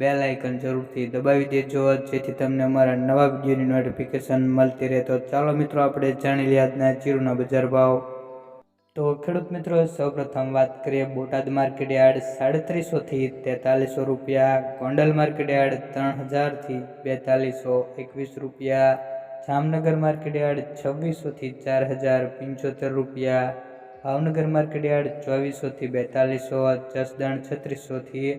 Bell icon જરૂરથી દબાવી દેજો. જેથી તમને અમારા નવા વિડીયોની નોટિફિકેશન મળતી રહે. તો ચાલો મિત્રો, આપણે જાણી લઈએ આજના જીરુના બજાર ભાવ. તો ખેડૂત મિત્રો, સૌપ્રથમ વાત કરીએ બોટાદ માર્કેટ યાર્ડ સાડત્રીસોથી તેતાલીસો રૂપિયા, ગોંડલ માર્કેટ યાર્ડ ત્રણ હજારથી બેતાલીસો એકવીસ રૂપિયા, જામનગર માર્કેટ યાર્ડ છવ્વીસોથી ચાર હજાર પંચોતેર રૂપિયા, ભાવનગર માર્કેટ યાર્ડ ચોવીસોથી બેતાલીસો, જસદણ છત્રીસોથી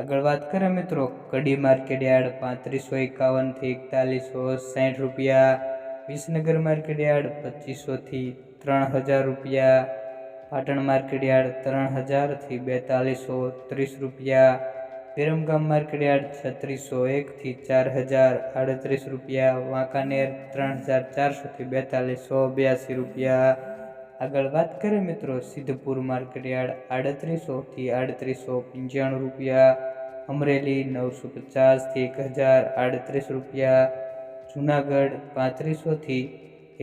આગળ વાત કરીએ મિત્રો, કડી માર્કેટ યાર્ડ પાંત્રીસો એકાવનથી એકતાલીસો સાઠ રૂપિયા, વિસનગર માર્કેટ યાર્ડ પચીસોથી ત્રણ હજાર રૂપિયા, પાટણ માર્કેટ યાર્ડ ત્રણ હજારથી બેતાલીસો ત્રીસ રૂપિયા, વિરમગામ માર્કેટ યાર્ડ છત્રીસો એકથી ચાર હજાર આડત્રીસ રૂપિયા, વાંકાનેર ત્રણ હજાર ચારસોથી બેતાલીસો બ્યાસી રૂપિયા. આગળ વાત કરીએ મિત્રો, સિદ્ધપુર માર્કેટ યાર્ડ આડત્રીસોથી આડત્રીસો પંચાણું રૂપિયા અમરેલી નવસો પચાસથી એક હજાર આડત્રીસ રૂપિયા, જુનાગઢ પાંત્રીસોથી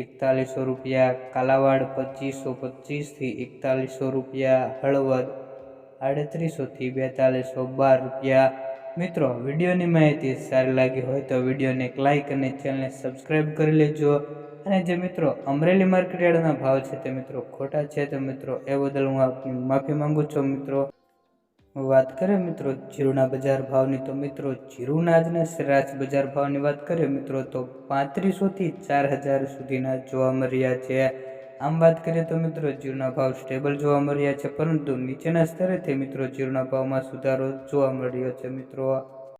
એકતાલીસો રૂપિયા, કાલાવાડ પચીસો પચીસથી એકતાલીસો રૂપિયા, હળવદ આડત્રીસોથી બેતાલીસો બાર રૂપિયા. મિત્રો, વિડીયોની માહિતી સારી લાગી હોય તો વિડીયોને એક લાઇક અને ચેનલને સબસ્ક્રાઈબ કરી લેજો. અને જે મિત્રો અમરેલી માર્કેટયાર્ડના ભાવ છે તે મિત્રો ખોટા છે તો મિત્રો, એ બદલ હું આપની માફી માંગુ છું મિત્રો. વાત કરીએ મિત્રો જીરુના બજાર ભાવની, તો મિત્રો જીરુના આજના સરેરાશ બજાર ભાવની વાત કરીએ મિત્રો, તો પાંત્રીસોથી ચાર હજાર સુધીના જોવા મળ્યા છે. આમ વાત કરીએ તો મિત્રો જીરુના ભાવ સ્ટેબલ જોવા મળ્યા છે, પરંતુ નીચેના સ્તરેથી મિત્રો જીરુના ભાવમાં સુધારો જોવા મળ્યો છે મિત્રો.